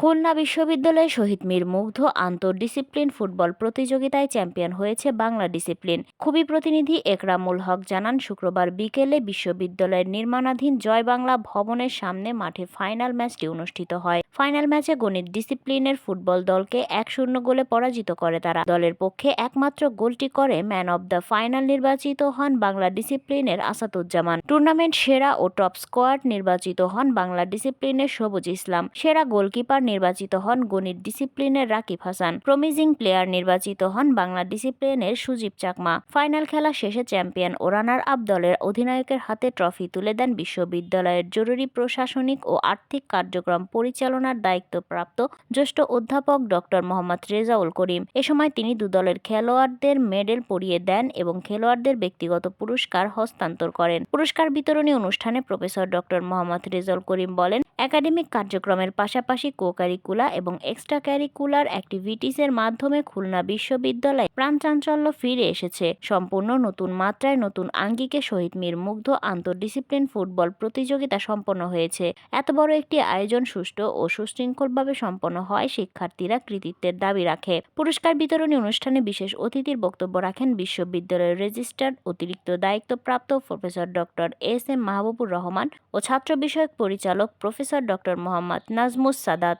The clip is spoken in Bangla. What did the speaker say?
খুলনা বিশ্ববিদ্যালয়ে শহীদ মীর মুগ্ধ আন্তঃডিসিপ্লিন ফুটবল প্রতিযোগিতায় চ্যাম্পিয়ন হয়েছে বাংলা ডিসিপ্লিন। খুবই প্রতিনিধি একরামুল হক জানান, শুক্রবার বিকেলে বিশ্ববিদ্যালয়ের নির্মাণাধীন জয় বাংলা ভবনের সামনে মাঠে ফাইনাল ম্যাচটি অনুষ্ঠিত হয়। ফাইনাল ম্যাচে গণিত ডিসিপ্লিনের ফুটবল দলকে এক শূন্য গোলে পরাজিত করে তারা। দলের পক্ষে একমাত্র গোলটি করে ম্যান অব দ্য ফাইনাল নির্বাচিত হন বাংলা ডিসিপ্লিনের আসাদুজ্জামান। টুর্নামেন্ট সেরা ও টপ স্কোয়াড নির্বাচিত হন বাংলা ডিসিপ্লিনের সবুজ ইসলাম। সেরা গোলকিপার নির্বাচিত হন গণিত ডিসিপ্লিনের রাকিব হাসান। প্রমিজিং প্লেয়ার নির্বাচিত হন বাংলা ডিসিপ্লিনের সুজীব চাকমা। ফাইনাল খেলা শেষে চ্যাম্পিয়ন ও রানার আপ দলের অধিনায়কের হাতে ট্রফি তুলে দেন বিশ্ববিদ্যালয়ের জরুরি প্রশাসনিক ও আর্থিক কার্যক্রম পরিচালনার দায়িত্বপ্রাপ্ত জ্যেষ্ঠ অধ্যাপক ডক্টর মোহাম্মদ রেজাউল করিম। এ সময় তিনি দু দলের খেলোয়াড়দের মেডেল পরিয়ে দেন এবং খেলোয়াড়দের ব্যক্তিগত পুরস্কার হস্তান্তর করেন। পুরস্কার বিতরণী অনুষ্ঠানে প্রফেসর ডক্টর মোহাম্মদ রেজাউল করিম বলেন, একাডেমিক কার্যক্রমের পাশাপাশি কো কারিকুলা এবং এক্সট্রা ক্যারিকুলার অ্যাক্টিভিটিসের মাধ্যমে খুলনা বিশ্ববিদ্যালয়ে প্রাণচাঞ্চল্য ফিরে এসেছে। সম্পূর্ণ নতুন মাত্রায় নতুন আঙ্গিকে শহীদ মীর মুগ্ধ আন্তঃডিসিপ্লিন ফুটবল প্রতিযোগিতা সম্পন্ন হয়েছে। এত বড় একটি আয়োজন সুষ্ঠু ও সুশৃঙ্খলভাবে সম্পন্ন হয় শিক্ষার্থীরা কৃতিত্বের দাবি রাখে। পুরস্কার বিতরণী অনুষ্ঠানে বিশেষ অতিথির বক্তব্য রাখেন বিশ্ববিদ্যালয়ের রেজিস্ট্রার অতিরিক্ত দায়িত্বপ্রাপ্ত professor doctor S M Mahbubur Rahman ও ছাত্র বিষয়ক পরিচালক প্রফেসর ডক্টর মোহাম্মদ নাজমুস সাদাত।